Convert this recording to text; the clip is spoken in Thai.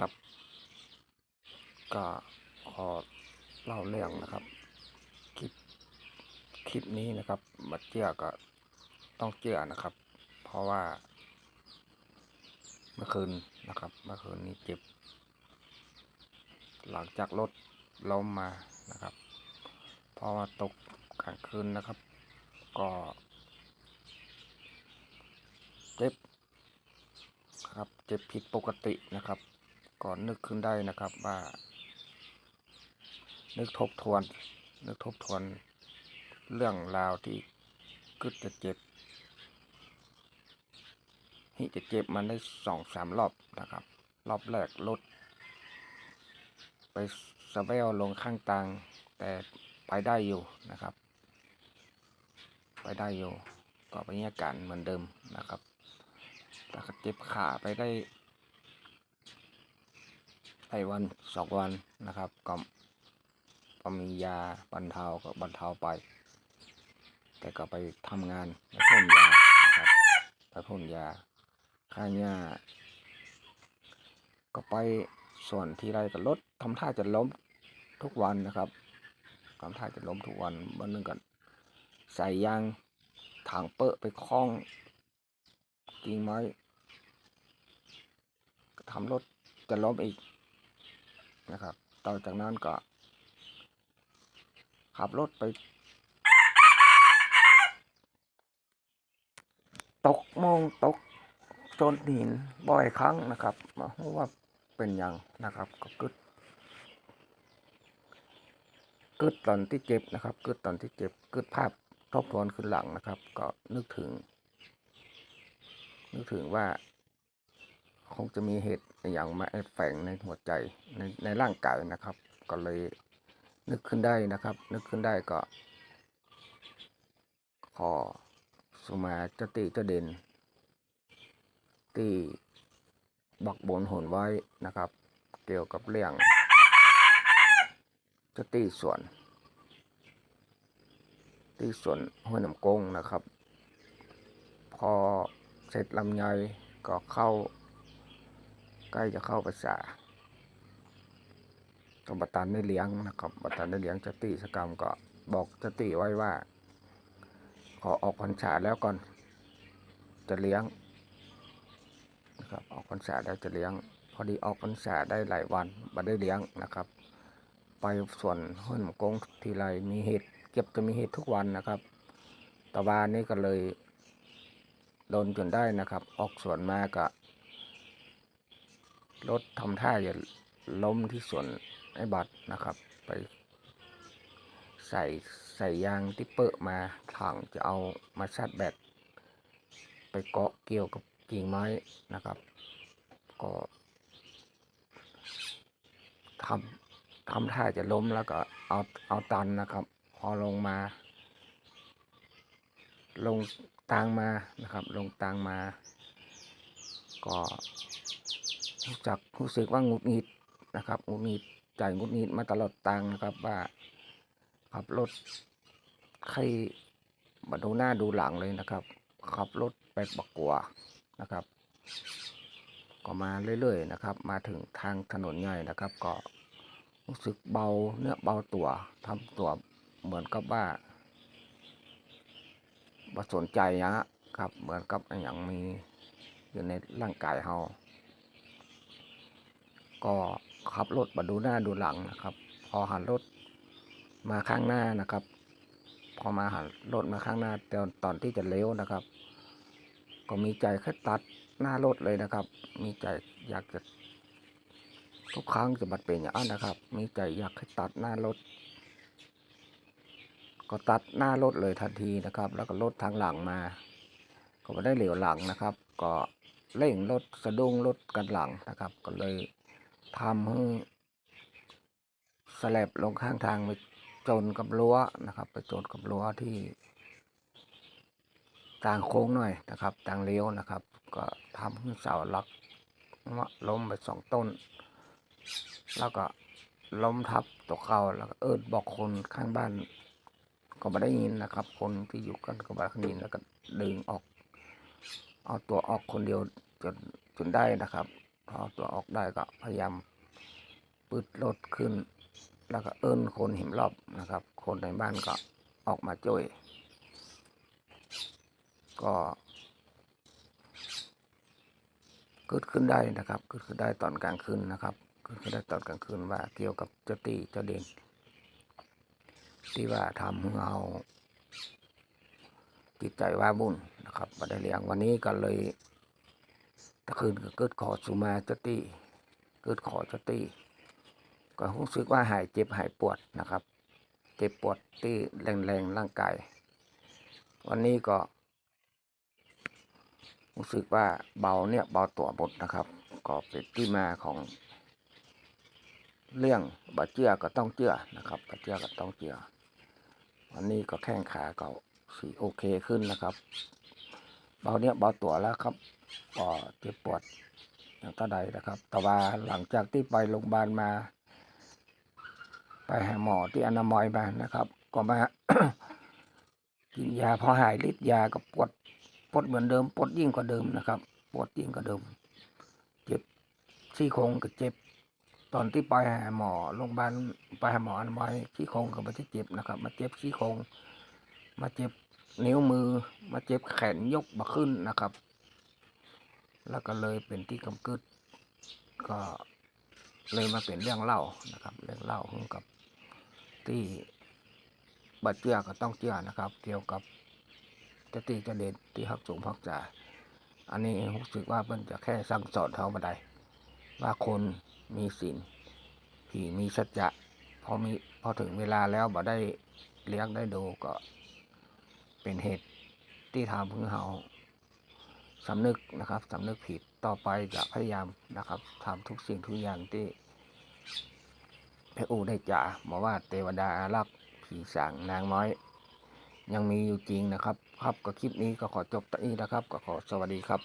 ครับ ก็ขอเล่าเรื่องนะครับ คลิปคลิปนี้นะครับมาเจือก็ต้องเจือนะครับ เพราะว่า เมื่อคืนนะครับ เมื่อคืนนี้เจ็บ หลังจากรถล้มมานะครับ เพราะว่าตกกลางคืนนะครับ ก็เจ็บครับเจ็บผิดปกตินะครับ ก่อนนึกขึ้นได้นะครับว่า นึกทบทวน นึกทบทวนเรื่องราวที่กึดจะเจ็บฮิจะเจ็บมันได้สองสามรอบนะครับ รอบแรกรถไปสเบลลงข้างตาง แต่ไปได้อยู่นะครับ ไปได้อยู่ ก็ไปอาการเหมือนเดิมนะครับแต่เจ็บขาไปได้ ไปวันสองวันนะครับก็ก็มียาบรรเทาก็บรรเทาไป แต่ก็ไปทำงานไปพ่นยานะครับไปพ่นยาค่าหญ้าก็ไปส่วนที่ไรก็ลดทำท่าจะล้มทุกวันนะครับทำท่าจะล้มทุกวันวันนึงกันใส่ยางถังเปอะไปคล้องกิ่งไม้ทำรถจะล้มอีก นะครับต่อจากนั้นก็ ขับรถไป ตกมองตกจนหินบ่อยครั้งนะครับมารู้ว่าเป็นหยังนะครับ ก็กึดกึดตอนที่เจ็บนะครับกึดตอนที่เจ็บกึดภาพทบทวนขึ้นหลังนะครับ ก็นึกถึง นึกถึงว่า คงจะมีเหตุอย่างมาแอบแฝงในหัวใจในในร่างกายนะครับ ก็เลยนึกขึ้นได้นะครับ นึกขึ้นได้ก็ขอสุมาจติจาเด่นที่บักบนหนไว้นะครับ เกี่ยวกับเรื่องจติส่วน ที่ส่วนห้วยน้ำกงนะครับ พอเสร็จลำไยก็เข้า ใกล้จะเข้าภาษาก็บัตันได้เลี้ยงนะครับบัตันได้เลี้ยงจติสกรรมก็บอกจติไว้ว่า ขอออกพรรษาแล้วก่อน จะเลี้ยงนะครับออกพรรษาแล้วจะเลี้ยง พอดีออกพรรษาได้หลายวันมาได้เลี้ยงนะครับ ไปส่วนห้วยหมกงทีไรมีเหตุเก็บจะมีเหตุทุกวันนะครับตะวานนี้ก็เลยโดนจนได้นะครับ ออกสวนมาก็ รถทำท่าจะล้มที่สวนไอ้บัตรนะครับ ไป ใส่ใส่ยางที่เปิดมาถังจะเอามาชาร์จแบตไปเกาะเกี่ยวกับกิ่งไม้นะครับ ก็ทำทำท่าจะล้มแล้วก็เอาเอาตันนะครับ พอลงมา ลงตางมานะครับ ลงตางมา ก็ รู้จักรู้สึกว่าหงุดหงิดนะครับหงุดหงิดใจหงุดหงิดมาตลอดตางนะครับว่าขับรถใครมาดูหน้าดูหลังเลยนะครับ ขับรถไปบักกัวนะครับ ก็มาเรื่อยๆนะครับ มาถึงทางถนนใหญ่นะครับ ก็รู้สึกเบาเนื้อเบาตัวทำตัวเหมือนกับว่าบ่สนใจนะครับ เหมือนกับอย่างมีอยู่ในร่างกายเรา ก็ขับรถมาดูหน้าดูหลังนะครับ พอหันรถมาข้างหน้านะครับ พอมาหันรถมาข้างหน้าตอนตอนที่จะเลี้ยวนะครับ ก็มีใจแค่ตัดหน้ารถเลยนะครับ มีใจอยากจะทุกครั้งจะบัดเป็นอย่างนั้นนะครับ มีใจอยากให้ตัดหน้ารถ ก็ตัดหน้ารถเลยทันทีนะครับ แล้วก็รถทางหลังมา ก็ไม่ได้เหลียวหลังนะครับ ก็เร่งรถสะดุ้งรถกันหลังนะครับ ก็เลย ทำให้สแลบลงข้างทางไปจนกับรั้วนะครับ ไปจนกับรั้วที่ต่างโค้งหน่อยนะครับต่างเลี้ยวนะครับ ก็ทำให้เสาหลักล้มไปสองต้น แล้วก็ล้มทับตกเขาแล้วก็เอิดบอกคนข้างบ้าน ก็ไม่ได้ยินนะครับ คนที่อยู่กันก็ไม่ได้ยินแล้วก็ดึงออก เอาตัวออกคนเดียวจนจนได้นะครับ พอตัวออกได้ก็พยายามปืดรถขึ้น แล้วก็เอิ้นคนห็นรอบนะครับ คนในบ้านก็ออกมาช่วย ก็เกิดขึ้นได้นะครับเกิดขึ้นได้ตอนกลางคืนนะครับเกิดขึ้นได้ตอนกลางคืนว่าเกี่ยวกับเจ้าตีเจ้าเด่นที่ว่าทำเราจิตใจว่าบุญนะครับมาได้เลี้ยงวันนี้ก็เลย ตะคืนก็เกิดขอสุมาเจตีเกิดขอเจตีก็รู้สึกว่าหายเจ็บหายปวดนะครับ เจ็บปวดที่แรงๆร่างกาย วันนี้ก็รู้สึกว่าเบาเนี่ยเบาตัวบทนะครับ ก็เป็นที่มาของเรื่องบาเจือก็ต้องเจือนะครับบาเจือก็ต้องเจือวันนี้ก็แข้งขาก็สีโอเคขึ้นนะครับ เบาเนี่ยเบาตัวแล้วครับก็เจ็บปวดอย่างใดนะครับ แต่ว่าหลังจากที่ไปโรงพยาบาลมา ไปหาหมอที่อนามัยมานะครับ ก็มากินยาพอหายฤทธิ์ยาก็ปวดปวดเหมือนเดิมปวดยิ่งกว่าเดิมนะครับ ปวดยิ่งกว่าเดิม เจ็บซี่โครงก็เจ็บ ตอนที่ไปหาหมอโรงพยาบาลไปหาหมออนามัยซี่โครงก็ไม่ได้เจ็บนะครับ มาเจ็บซี่โครงมาเจ็บ นิ้วมือมาเจ็บแขนยกมาขึ้นนะครับ แล้วก็เลยเป็นที่กำกึดก็เลยมาเป็นเรื่องเล่านะครับเรื่องเล่าของกับที่บัดเจือก็ต้องเจือนะครับ เกี่ยวกับจะตีจะเด่นที่ฮักสูงพักจ่าอันนี้รู้สึกว่าเพิ่นจะแค่สั่งสอนเท่ามาได้ว่าคนมีศีลผีมีสัจจะพอมีพอถึงเวลาแล้วบ่ได้เลี้ยงได้ดูก็ เป็นเหตุที่ทำให้เขาสำนึกนะครับสำนึกผิดต่อไปจะพยายามนะครับทำทุกสิ่งทุกอย่างที่พระอูได้จ่าบอกว่าเทวดาอารักษ์ผีสางนางน้อย ยังมีอยู่จริงนะครับ ครับก็คลิปนี้ก็ขอจบตรงนี้นะครับ ก็ขอสวัสดีครับ